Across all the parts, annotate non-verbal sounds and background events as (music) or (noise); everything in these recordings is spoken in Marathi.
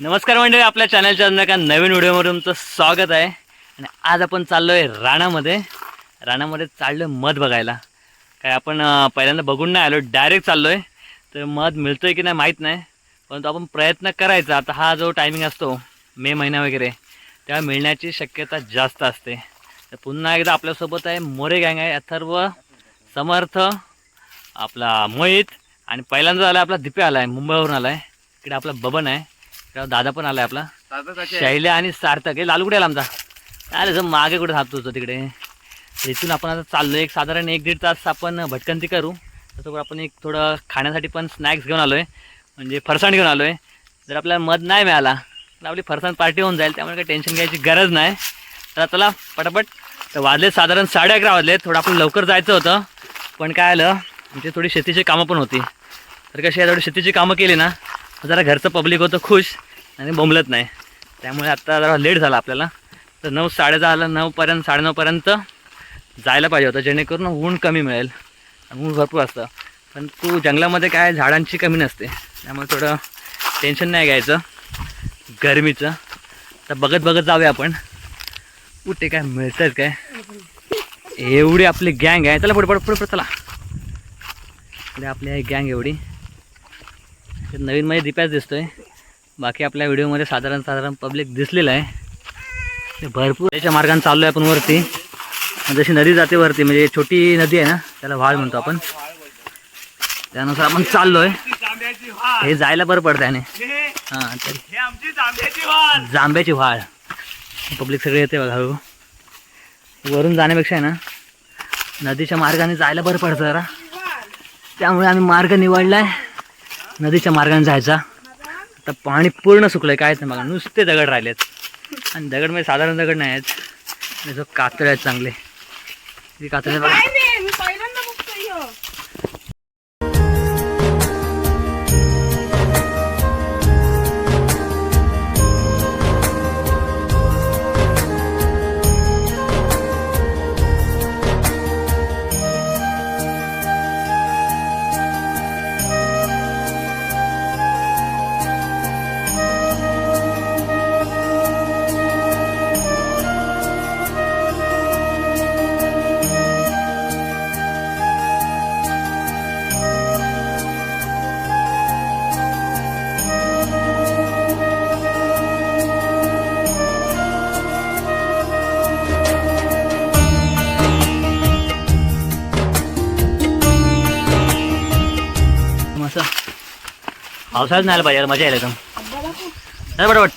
नमस्कार मंडळी आपल्या चॅनलच्या अंदर एका नवीन व्हिडिओमध्ये तुमचं स्वागत आहे. आणि आज आपण चाललो आहे राणामध्ये राणामध्ये चाललो आहे मध बघायला. काय आपण पहिल्यांदा बघून नाही आलो डायरेक्ट चाललो आहे तर मध मिळतो आहे की नाही माहीत नाही. परंतु आपण प्रयत्न करायचा. आता हा जो टायमिंग असतो मे महिना वगैरे तेव्हा मिळण्याची शक्यता जास्त असते. तर पुन्हा एकदा आपल्यासोबत आहे मोरे गँग आहे अथर्व समर्थ आपला मोहित आणि पहिल्यांदा आला आपला दिप्या आला आहे मुंबईवरून आला आहे इकडे आपला बबन आहे. दादा पण आला आहे आपला शैल्या आणि सार्थक. हे लालू कुठे आला आमचा? अरे जर मागे कुठे थांबतो होतो तिकडे? इथून आपण आता चाललो एक साधारण एक दीड तास आपण भटकंती करू. त्यासोबत आपण एक थोडं खाण्यासाठी पण स्नॅक्स घेऊन आलो आहे म्हणजे फरसाण घेऊन आलो आहे जर आपल्याला मध नाही मिळाला तर आपली फरसाण पार्टी होऊन जाईल. त्यामुळे काही टेन्शन घ्यायची गरज नाही. तर चला पटापट. तर वाजले साधारण साडे अकरा वाजले. थोडं आपण लवकर जायचं होतं. पण काय आलं आमची थोडी शेतीची कामं पण होती. तर कशी आहे थोडी शेतीची कामं केली ना जरा घरचं पब्लिक होतं खुश. आणि बोंबलत नाही. त्यामुळे आत्ता जरा लेट झाला आपल्याला. तर नऊ साडेदहाला नऊपर्यंत साडेनऊपर्यंत जायला पाहिजे होतं जेणेकरून ऊन कमी मिळेल. ऊन भरपूर असतं. पण तू जंगलामध्ये काय झाडांची कमी नसते. त्यामुळे थोडं टेन्शन नाही घ्यायचं. गरमीचं. तर बघत बघत जाऊया आपण. कुठे काय मिळतात काय? एवढी आपली गँग आहे. चला पुढे पुढे पुढे पुढे चला. इकडे आपली आहे गँग एवढी. नवीन मध्ये दिप्याच दिसतोय. बाकी आपल्या व्हिडिओमध्ये साधारण साधारण पब्लिक दिसलेलं आहे. ते भरपूर याच्या मार्गाने चाललो आहे आपण वरती. जशी नदी जाते वरती म्हणजे छोटी नदी आहे ना त्याला व्हाळ म्हणतो आपण. त्यानुसार आपण चाललो आहे हे जायला बरं पडतं याने हां तर जांभ्याची व्हाळ. पब्लिक सगळे येते बघा हळू. वरून जाण्यापेक्षा आहे ना नदीच्या मार्गाने जायला बरं पडतं जरा. त्यामुळे आम्ही मार्ग निवडला आहे नदीच्या मार्गाने जायचा. आता पाणी पूर्ण सुकलं आहे कायच नाही बघा नुसते दगड राहिलेत. आणि दगड म्हणजे साधारण दगड नाही आहेत जो कातळे आहेत चांगले. ते कातळे बघा. पावसाळ्यात नाही आलं पाहिजे मजा यायला एकदम. बरोबर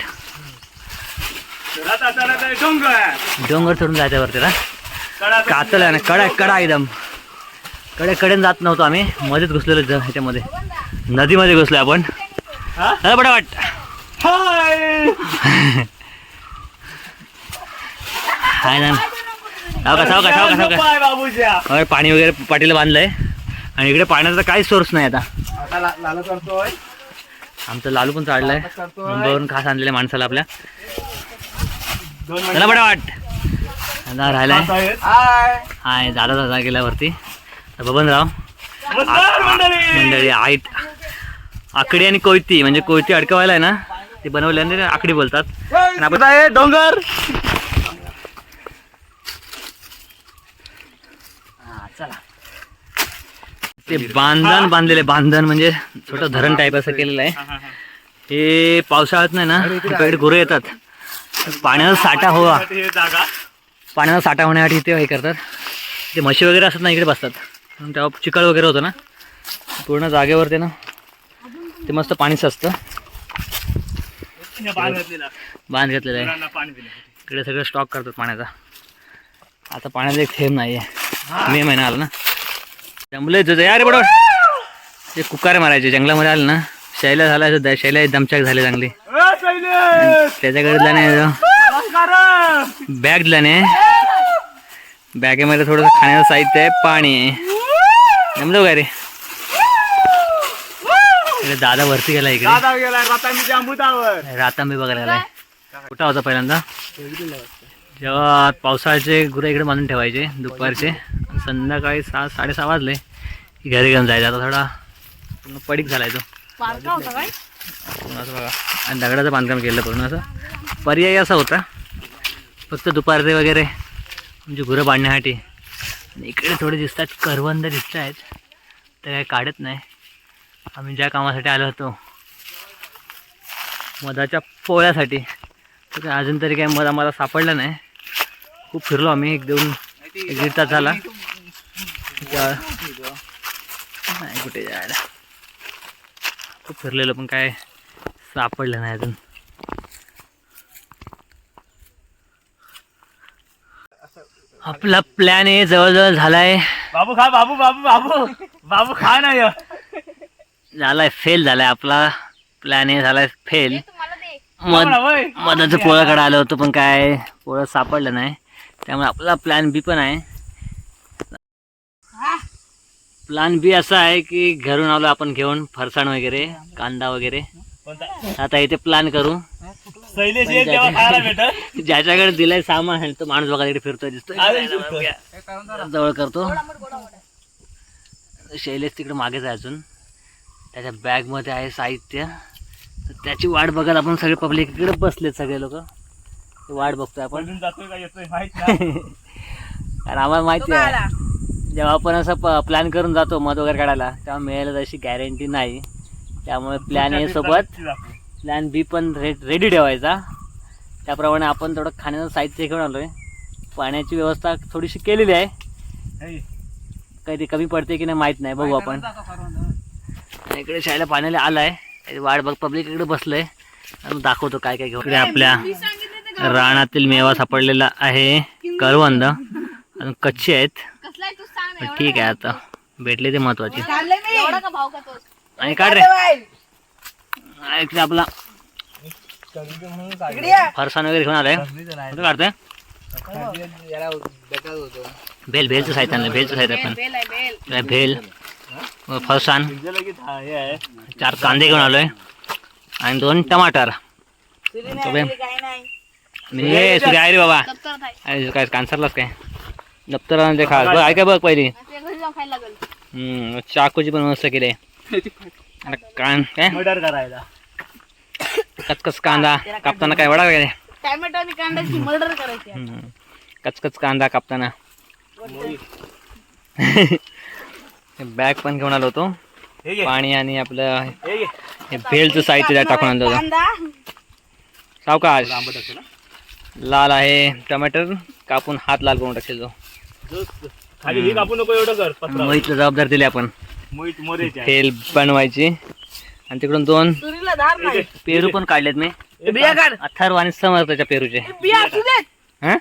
डोंगर चढून जायचं वर त्याला कातल आहे ना कडा कडा एकदम. कडे कडेन जात नव्हतो आम्ही. मध्येच घुसलेलो ह्याच्यामध्ये. नदीमध्ये घुसलो आपण. नाही बडा हाय ना. सावका सावका सावका सावका पाणी वगैरे पाटीला बांधलंय. आणि इकडे पाण्याचा काहीच सोर्स नाही आता. करतोय आमचं लालू पण चाललंय. मुंबईवरून खास आणलेल्या माणसाला आपल्या. चला बडा वाट दादा राहिलाय. हाय. हाय दादा दादा गेला वरती तर बबनराव मंडळी. आईट आकडी आणि कोयती म्हणजे कोयती अडकवायला आहे ना ते बनवल्याने आकडी बोलतात. डोंगर हा, चला ते बांधण बांधलेले बांधण म्हणजे छोटं धरण टाईप असं केलेलं आहे. हे पावसाळ्यात नाही ना इकडे गुरं येतात. पाण्याचा साठा हवा. पाण्याचा साठा होण्यासाठी ते हे करतात. ते म्हशी वगैरे असतात ना इकडे बसतात. म्हणून तेव्हा चिखल वगैरे होतं ना. पूर्ण जागेवर ते ना ते मस्त पाणी असतं बांध घातलेला बांध घेतलेलं आहे. इकडे सगळं स्टॉक करतात पाण्याचा. आता पाण्याचा एक थेंब नाही आहे मे महिना आला ना. जमले तुझं यार बरोबर ते कुकारे मारायचे जंगलामध्ये आले ना. शैला झाला द- शैला दमचाक झाले चांगली. त्याच्याकडे दिल्याने बॅग दिल्याने बॅगेमध्ये थोडंसं खाण्याचं साहित्य आहे पाणी आहे. जमलं काय रे? दादा वरती गेला इकडे. रातांबी बघायला गेलाय कुठं होता पहिल्यांदा? जेव्हा पावसाळ्याचे गुरं इकडे बांधून ठेवायचे दुपारचे. संध्याकाळी सहा साडेसहा वाजले की घरी घेऊन जायचं. आता थोडा पूर्ण पडीक झालाय तो. असं बघा. आणि दगडाचं बांधकाम केलं पूर्ण असं. पर्याय असा होता. फक्त दुपारचे वगैरे म्हणजे गुरं बांधण्यासाठी. आणि इकडे थोडे दिसतात करवंद दिसत आहेत. तर काही काढत नाही. आम्ही ज्या कामासाठी आलो होतो मधाच्या पोळ्यासाठी. तर अजून तरी काही मध आम्हाला सापडलं नाही. खूप फिरलो आम्ही एक दोन एक दीड तास झाला. नाही कुठे जायला. खूप फिरलेलो पण काय सापडलं नाही अजून. आपला प्लॅन हे जवळजवळ झालाय. बाबू खा बाबू बाबू बाबू. बाबू खा ना. झालाय फेल झालाय आपला. प्लॅन हे झालाय फेल मध. मधाचं पोळाकडे आलं होतं पण काय पोळं सापडलं नाही. त्यामुळे आपला प्लॅन बी पण आहे. प्लॅन बी असा आहे की घरून आलो आपण घेऊन फरसाण वगैरे कांदा वगैरे? आता इथे प्लॅन करू. भेटल. (laughs) ज्याच्याकडे दिलाय सामान आहे तो माणूस बघा तिकडे फिरतोय दिसतोय. जवळ करतो. शैलेश तिकडे मागेच आहे अजून. त्याच्या बॅगमध्ये आहे साहित्य. तर त्याची वाट बघत आपण सगळे पब्लिक इकडे बसलेत सगळे लोक. वाट बघतोय आपण. पळून जातोय का येतोय माहीत नाही. (laughs) कारण आम्हाला माहिती आहे. जेव्हा आपण असं प्लॅन करून जातो मध वगैरे काढायला तेव्हा मिळायला तशी गॅरंटी नाही. त्यामुळे प्लॅन ए सोबत प्लॅन बी पण रे रेडी ठेवायचा. त्याप्रमाणे आपण थोडं खाण्याचं साहित्य घेऊन आलोय. पाण्याची व्यवस्था थोडीशी केलेली आहे. हे, काही ते कमी पडते की नाही माहीत नाही. बघू आपण. इकडे शाळेला पाण्याला आलाय. वाट बघ पब्लिक इकडे बसलंय. दाखवतो काय काय घेऊन. इकडे आपल्या रानातील मेवा सापडलेला आहे. करवंद आणि कच्चे आहेत. ठीक आहे आता. भेटले ते महत्त्वाचे. आणि काढ रे. आपला. फरसाण वगैरे घेऊन आलाय. कुठं काढतोय? भेल भेलचं साहित्य आणलं भेलचं साहित्य पण बेल आहे बेल इकडे भेल. फरसाण. चार कांदे घेऊन आलोय. आणि दोन टमाटर. हे सूर्य आहे रे बाबा. अरे काय कांसरलाच काय? दप्तर ते खा बघ ऐका बघ पहिली. हम्म, चाकूची पण मस्त केली अरे कान काय? मर्डर करायला. कचकच कांदा. कापताना काय वडा काय टॅमॅटो आणि कांद्याची मर्डर करायची. कचकच कांदा कापताना. बॅग पण घेऊन आलो होतो. हे घे. पाणी आणि आपलं हे घे. हे भेलचं साहित्य त्यात टाकून आणलं होतं. कांदा. सावकाश. आंबट असेल ना? लाल आहे टमाटर कापून हात लाल करून टाकेल तो जो- खाली हे कापू नको एवढं कर मोहितला जबाबदार दिली आपण. मोहित मोरेचे आहे. फेल बनवायची. आणि तिकडून दोन तुरीला धार नाही. घे. पेरू पण काढलेत मी. हे बिया काढ. अथर्व आणि समर त्याच्या पेरूचे बिया असू देत हा?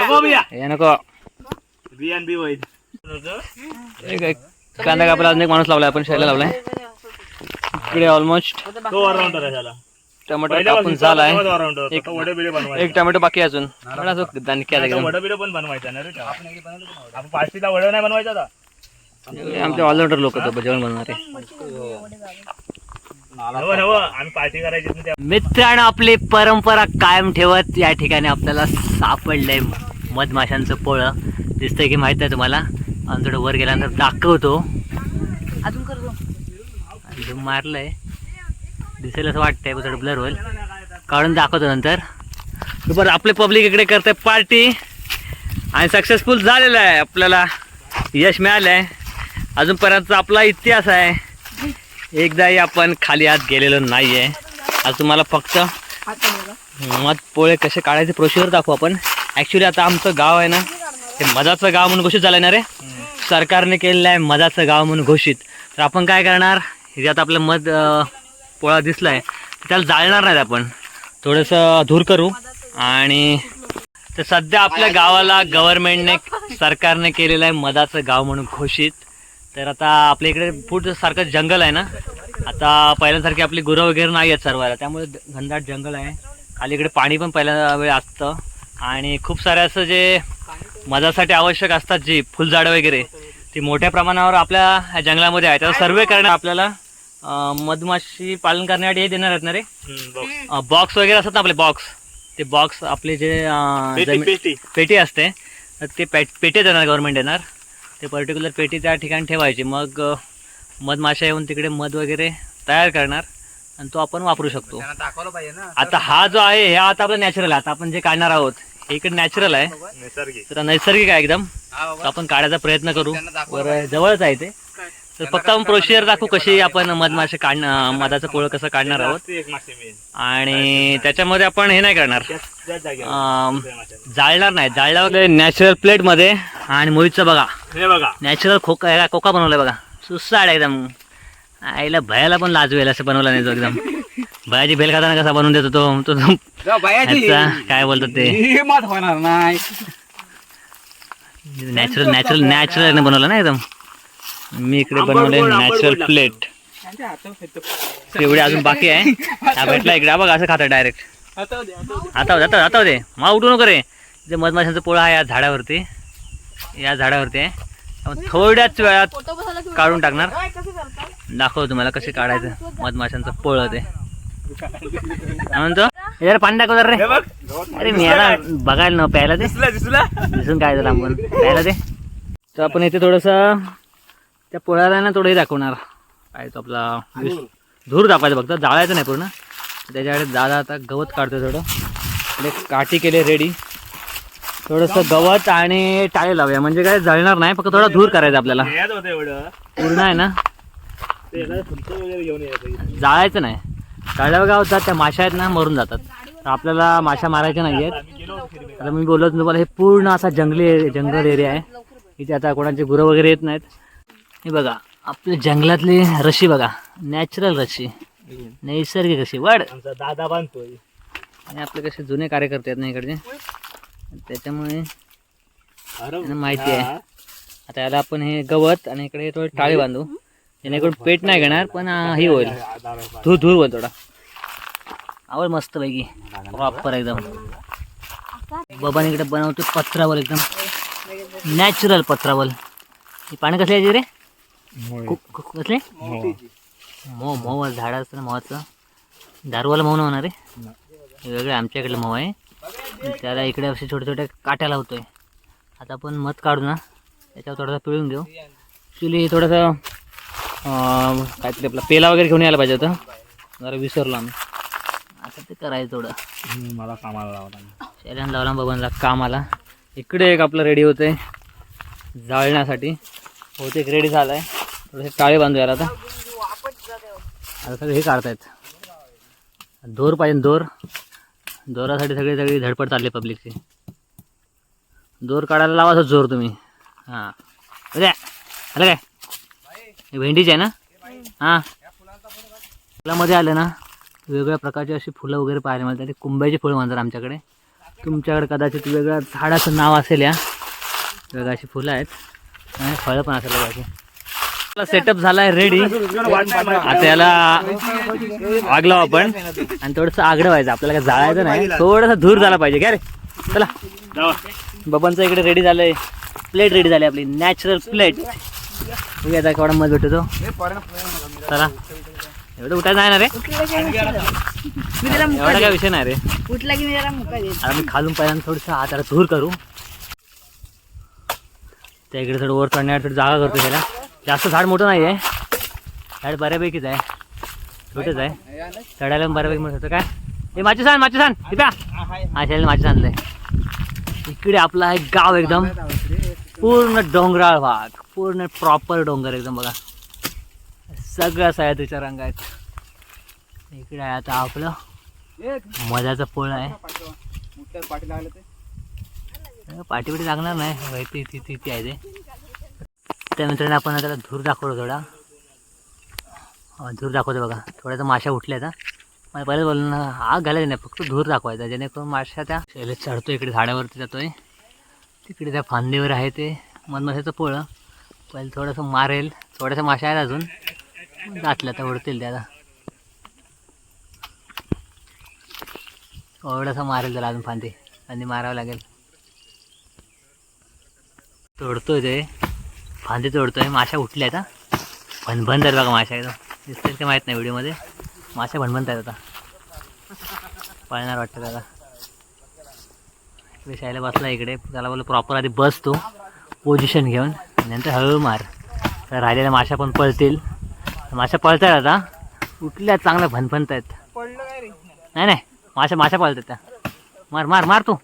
नको बिया. हे नको. बिया आणि बी वैद एक- एक कांदा कापायला अजून एक माणूस लावलाय आपण शाळेला लावलाय. इकडे ऑलमोस्ट तो ऑलराऊंडर आहे त्याला टमाटर कापून all-rounder होता. एक- तो वडे बिडे बनवायचा. एक टोमॅटो बाकी आहे अजून. वडे बिडे पण बनवायचा ना रे तेव्हा. आपण पाचटीला वडे? नाही बनवायचा आता. आमचे ऑलराऊंडर लोक होते जेवण बनवणारे नवं नवं. आम्ही पार्टी करायची ना त्या मित्रांनो आपली परंपरा कायम ठेवत. या ठिकाणी आपल्याला सापडलंय मधमाशांचं पोळं. दिसतंय की माहीत आहे तुम्हाला. आणि थोडं वर गेल्यानंतर दाखवतो. अजून मारलंय. दिसेल असं वाटतंय पण थोडं ब्लर होईल. काढून दाखवतो नंतर. बरं आपले पब्लिक इकडे करते पार्टी आणि सक्सेसफुल झालेलं आहे. आपल्याला यश मिळालं आहे अजूनपर्यंत आपला इतिहास आहे. एकदाही आपण खाली आत गेलेलो नाही आहे आज तुम्हाला फक्त मत पोळे कसे काढायचे प्रोसिजर दाखवू आपण. ॲक्च्युली आता आमचं गाव आहे ना ते मधाचं गाव म्हणून घोषित झालं आहे ना रे? सरकारने केलेलं आहे मधाचं गाव म्हणून घोषित. तर आपण काय करणार? हे आता आपलं मध पोळा दिसलाय त्याला जाळणार नाहीत आपण. थोडंसं धूर करू आणि तर सध्या आपल्या गावाला गव्हर्नमेंटने सरकारने केलेलं आहे मधाचं गाव म्हणून घोषित. तर आता आपल्या इकडे पुढचं सारखं जंगल आहे ना? आता पहिल्यासारखी आपली गुरं वगैरे नाही आहेत सर्वाला. त्यामुळे घनदाट जंगल आहे. खाली इकडे पाणी पण पहिल्या वेळ असतं. आणि खूप सारे असं जे मधासाठी आवश्यक असतात जी फुलझाडं वगैरे ती मोठ्या प्रमाणावर आपल्या जंगलामध्ये आहे त्याचा सर्वे करणं आपल्याला अं, मधमाशी पालन करण्यासाठी हे देणार आहेत ना रे. बॉक्स वगैरे असतात ना आपले बॉक्स ते बॉक्स आपले जे अं, पेटी, जमी- पेटी. पेटी असते. तर ते पेट पेटी देणार गव्हर्नमेंट देणार. ते पर्टिक्युलर पेटी त्या ठिकाणी ठेवायची. मग अं, मधमाशा येऊन तिकडे मध वगैरे तयार करणार आणि तो आपण वापरू शकतो. त्यांना दाखवलं पाहिजे ना. आता हा जो आहे हे आता आपला नॅचरल आहे. आता आपण जे काढणार आहोत हे इकडे नॅचरल आहे. नैसर्गिक. तर नैसर्गिक आहे एकदम. हा तर बाबा आपण काढायचा प्रयत्न करू. त्यांना दाखवलं वर जवळच आहे ते. तर फक्त आपण प्रोसिजर दाखवू कशी आपण मधमासे काढणं मधाचं पोळं कसं काढणार आहोत. ते एक मासे मेन आणि त्याच्यामध्ये आपण हे नाही करणार. त्याच जागेवर. जाळणार नाही. जाळल्यावर नॅचरल प्लेटमध्ये आणि मोहितचं बघा. हे बघा. नॅचरल खोका कोका बनवलाय बघा. सुसाड एकदम. आईला भयाला पण लाजवेल असं बनवला नाही तो एकदम. भयाची भेल खाताना कसा बनवून देतो तो तो ह्याचा काय बोलतात ते? होणार नाही. नॅचरल नॅचरल नॅचरल बनवलं ना एकदम. मी इकडे बनवले नॅचरल प्लेट एवढे अजून बाकी आहे? (laughs) हा भेटला इकडे. बघा असं खाता डायरेक्ट आता होते आता आता होते मा उठू नको रे. जे मधमाशांचं पोळा आहे या झाडावरती. या झाडावरती आहे. थोड्याच वेळात काढून टाकणार. काय, कसं करतात दाखव तुम्हाला कसे काढायचं मधमाशांचं पोळं ते. काय म्हणतो? हे जरा पाणी दाखव जरा हे रे अरे मी याला बघायला न प्यायला ते. दिसलं दिसलं. दिसून काय झालं आपण प्यायला ते तर आपण इथे थोडंसं त्या पोळ्याला ना थोडं हे दाखवणार. काय तो आपला धूर दाखवायचं फक्त जाळायचं नाही पूर्ण. त्याच्याकडे दादा आता गवत काढतोय थोडं. काठी केले रेडी थोडंसं गवत आणि टाळे लावूया. म्हणजे काय जळणार नाही फक्त थोडा धूर करायचा आपल्याला. पूर्ण आहे ना? जाळायचं नाही. काय होतात त्या माशा आहेत ना मरून जातात. तर आपल्याला माशा मारायच्या नाही आहेत. आता मी बोलत तुम्हाला हे पूर्ण असा जंगली जंगल एरिया आहे. इथे आता कोणाचे गुरं वगैरे येत नाहीत. हे बघा आपल्या जंगलातली रशी बघा नॅचरल रशी. नैसर्गिक रशी. वाढ आमचा दादा बांधतोय. आणि आपले कसे जुने कार्यकर्ते आहेत ना इकडचे. त्याच्यामुळे माहिती आहे. आता याला आपण हे गवत आणि इकडे थोडे टाळे बांधू. जेणेकरून पेट नाही घेणार पण हे होईल. धूर धूर होईल थोडा. आवड मस्त पैकी. प्रॉपर एकदम. बाबाने इकडे बनवतो पत्रावल एकदम. नॅचरल पत्रावल. हे पाणी कसले यायचे रे? कसले मो मऊ झाड असतं ना मोहाचं. दारूवाला मऊ होणार रे. हे वेगळं आमच्याकडलं मऊ आहे. त्याला इकडे असे छोटे छोटे काट्या लावतोय. आता आपण मध काढू ना. त्याच्यावर थोडासा पिळून घेऊ. ॲक्च्युली थोडंसं काहीतरी आपला पेला वगैरे घेऊन यायला पाहिजे होतं. जरा विसरलो आम्ही. आता ते करायचं थोडं. मला कामाला लावला शैल्यान लावला बघूनला कामाला. इकडे एक आपलं रेडी होतंय. जाळण्यासाठी. बहुतेक रेडी झालं आहे थोडेसे टाळे बांधू याला आता. आता सगळे हे काढतायत. दोर पाहिजे दोर. दोरासाठी सगळी सगळी धडपड चालली पब्लिकची दोर काढायला लावा असं जोर तुम्ही. हां. अरे आलं काय? हे भेंडीचे आहे ना? हां. फुलामध्ये आले ना वेगवेगळ्या प्रकारची अशी फुलं वगैरे पाहायला मिळतात. ते कुंभ्याची फुलं म्हणतात आमच्याकडे. तुमच्याकडे कदाचित वेगळं झाडाचं नाव असेल या. वेगळी अशी फुलं आहेत. आणि फळं पण असेल आपला सेटअप झालाय रेडी आता याला आग लावू आपण. आणि थोडंसं आगडं व्हायचं. आपल्याला काय जाळायचं नाही. थोडंसं धूर झाला पाहिजे. काय रे. चला. बबनचं इकडे रेडी झालंय. प्लेट रेडी झाली आपली. नॅचरल प्लेट बघूया आता केवढा मत भेटतो चला. एवढं उठायचं आहे ना रे? एवढा काय विषय नाही रे. उठला की मी आता खालून पहिल्यांदा थोडंसं हाताला धूर करू. त्या इकडे थोडं वर चढण्यावर थोडी जागा करतो त्याला. जास्त झाड मोठं नाही आहे झाड बऱ्यापैकीच आहे. छोटंच आहे. चढायला बऱ्यापैकी मोठं होतं काय हे माची सांग माची सांग इथं हा शाळेला माची सांगलंय इकडे आपला आहे गाव एकदम. पूर्ण डोंगराळ भाग. पूर्ण प्रॉपर डोंगर एकदम बघा. सगळ्या सह्याद्रीच्या रंग आहेत. इकडे आहे आता आपलं. मधाचं पोळ आहे. पाठी बिटी लागणार नाही. माहिती ती ती ती. त्या ते आपण त्याला धूर दाखवतो थोडा. धूर दाखवतो बघा. थोड्याचा माशा उठल्या आता. मला पहिलं बोललो ना आग घालायचं नाही फक्त धूर दाखवायचा. जेणेकरून माशा त्या शैलेत चढतो इकडे झाडावरती जातोय. तिकडे त्या फांदीवर आहे ते. मधमाशाचं पोळं. पहिले थोडंसं मारेल. थोड्याशा माशा आहेत अजून. दाटल्या तर उडतील त्याला थोडंसं मारेल त्याला अजून फांदी. फांदी मारावं लागेल. तोडतोय ते. फांदी तोडतोय माशा उठल्या आता. भनभन आहेत बघा माशा एकदम. दिसतील ते माहीत नाही व्हिडिओमध्ये. माशा भनभनत आहेत आता. पळणार वाटतं त्याला. इकडे शाळेला बसला इकडे. त्याला बोललो प्रॉपर आधी बस तू. पोझिशन घेऊन. नंतर हळू मार. तर राहिलेल्या माशा पण पळतील. माशा पळतात आता. उठल्या चांगल्या भनभनत आहेत. नाही नाही. माशा माशा पाळतात त्या. मार मार मार तू.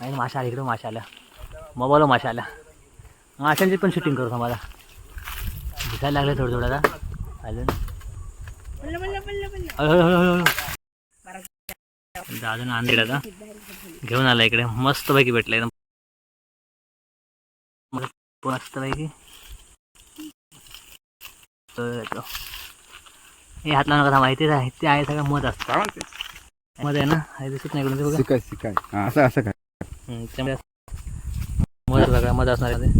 नाही माशा आल्या इकडे माशा आल्या. मोबाईलवर माशा आल्या. माशांची पण शूटिंग करू मला दिसायला लागले थोडं थोडं आता. आलं. दादा नांदेड आता. घेऊन आला इकडे. मस्त पैकी भेटला एकदम. मस्त पैकी हे हात लावू नका माहिती आहे ते आहे सगळं मध असतं. मध आहे ना? हे दिसत नाही इकडून असं असं काय? त्यामुळे मध सगळं मध असणार आहे.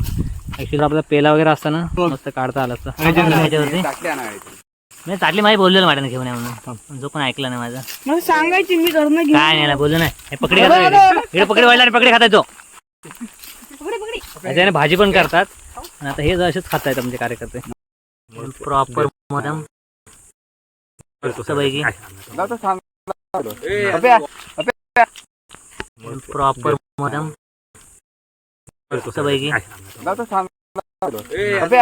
ऍक्च्युली आपला पेला वगैरे असतं ना मस्त काढता आलं असतं. मी चाटली माहिती बोललेलं माझ्या घेऊन या म्हणून. जो पण ऐकला नाही माझा. मला सांगायची मी घरनं घेऊन काय नाही ना बोललो नाही. हे पकडी खाता इकडे पकडी वाढला आणि पकडी खाता येतो पकडी पकडी. त्याने भाजी पण करतात. आणि आता हे असेच खाता येतात म्हणजे कार्यकर्ते प्रॉपर मदम पैकी. प्रॉपर मदम पैकी जाऊ तर सांग. अबे,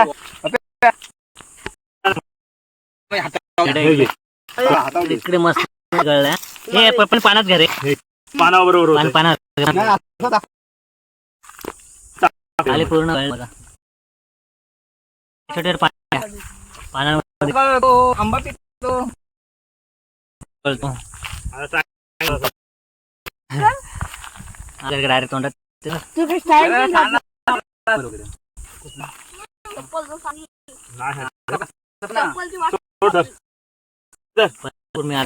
हातावर घे. इकडे मस्त गळल्या हे प- पण पाण्यात घरे पानाबरोबर पान पाण्यात नाही, असं टाक. आले पूर्ण गळले बघा छोटे छोटे पान पाण्यामध्ये आंबा गळतो डायरेक्ट तोंडात तू स्टाईल नाही घातला. पूर्ण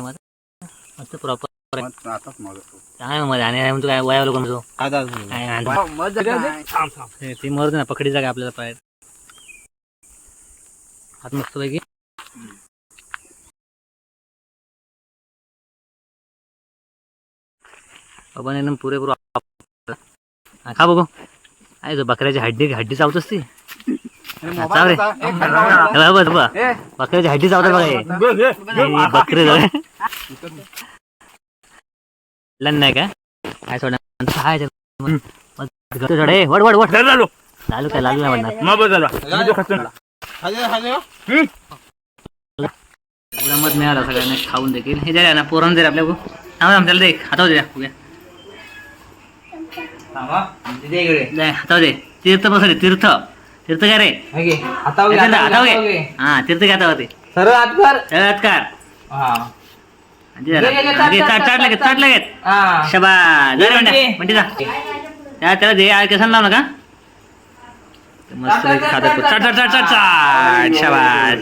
मस्त प्रॉपर. काय मध्ये आणि म्हणतो? काय वया लोक म्हणतो? काय? आणतो? ते- मरते ना पकडीचा काय आपल्याला पाय हात मस्त पैकी. बाबा एकदम पुरेपूर हा, खा बघू आहे जो बकऱ्याची हड्डी हड्डी चावत असती. अरे चाव मोबाईल रे. होता. ए, खाली बघ, बघ, ए, बकऱ्याची हड्डी चावतात बघा बकरे लन नाही का? काय सोडा. ते. वड वड वड. धर लालो. लालू काय लालू नाही म्हणणार. तो मत मिळाला सगळ्यांना खाऊन देखील. हे द्या ना पोरण दे रे आपल्या थांबा आमच्याला दे हातावर द्या हातावर दे. तीर्थ बस रे तीर्थ तीर्थ काय रे हातावर घे. हा तीर्थ घ्या हातावर सरळ हात कर जरा. घे, चाट, चाट चाट, हा. शबा जा रे घे. म्हणते म्हणते जा. त्या त्याला दे केसांना लाव नका. मस्त खातात चाट चाट चाट चाट चाट शबाज